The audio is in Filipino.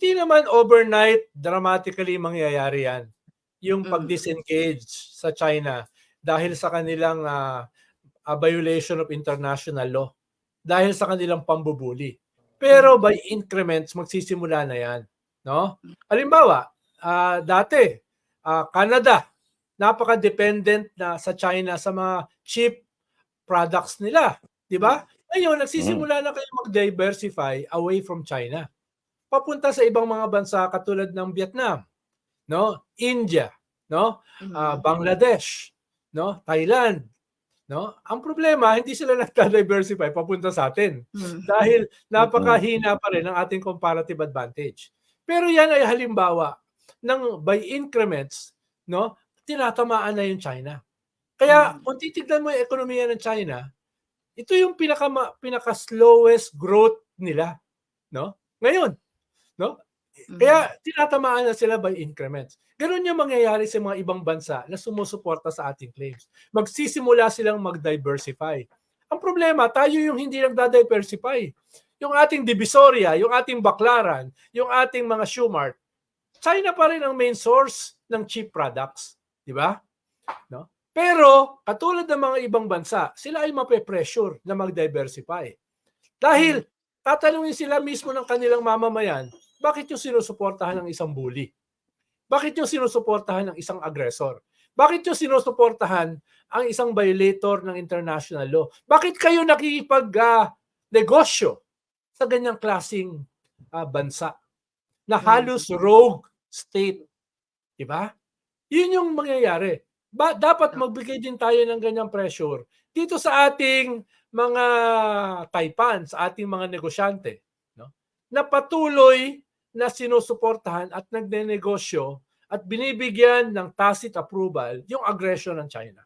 Hindi naman overnight dramatically mangyayari yan. Yung Mm. pag-disengage sa China dahil sa kanilang ah, ah, violation of international law. Dahil sa kanilang pambubuli. Pero by increments, magsisimula na yan. No? Halimbawa, ah, dati, ah, Canada, napaka-dependent na sa China sa mga cheap products nila. Di ba? Ngayon, nagsisimula na kayo mag-diversify away from China. Papunta sa ibang mga bansa katulad ng Vietnam, no? India, no? Mm. Bangladesh, no? Thailand, no? Ang problema, hindi sila nagka-diversify papunta sa atin Mm. dahil napakahina pa rin ang ating comparative advantage. Pero yan ay halimbawa ng by increments, no? Tinatamaan na yung China. Kaya Mm. kung titignan mo yung ekonomiya ng China, ito yung pinaka pinaka slowest growth nila, no? Ngayon, no? Mm. Kaya tinatamaan na sila by increments. Ganun yung mangyayari sa mga ibang bansa na sumusuporta sa ating claims. Magsisimula silang mag-diversify. Ang problema, tayo yung hindi nagda-diversify. Yung ating Divisoria, yung ating Baklaran, yung ating mga Schumart, China pa rin ang main source ng cheap products. Di ba? No? Pero, katulad ng mga ibang bansa, sila ay mape-pressure na mag-diversify. Dahil, tatanungin sila mismo ng kanilang mamamayan, bakit yung sinusuportahan ng isang bully? Bakit yung sinusuportahan ng isang aggressor? Bakit yung sinusuportahan ang isang violator ng international law? Bakit kayo nakikipag-negosyo sa ganyang klasing ah, bansa na halos rogue state? Di ba? Yun yung mangyayari. Ba, dapat magbigay din tayo ng ganyang pressure dito sa ating mga taipan, sa ating mga negosyante, no? na patuloy na sinusuportahan at nagnenegosyo at binibigyan ng tacit approval yung aggression ng China.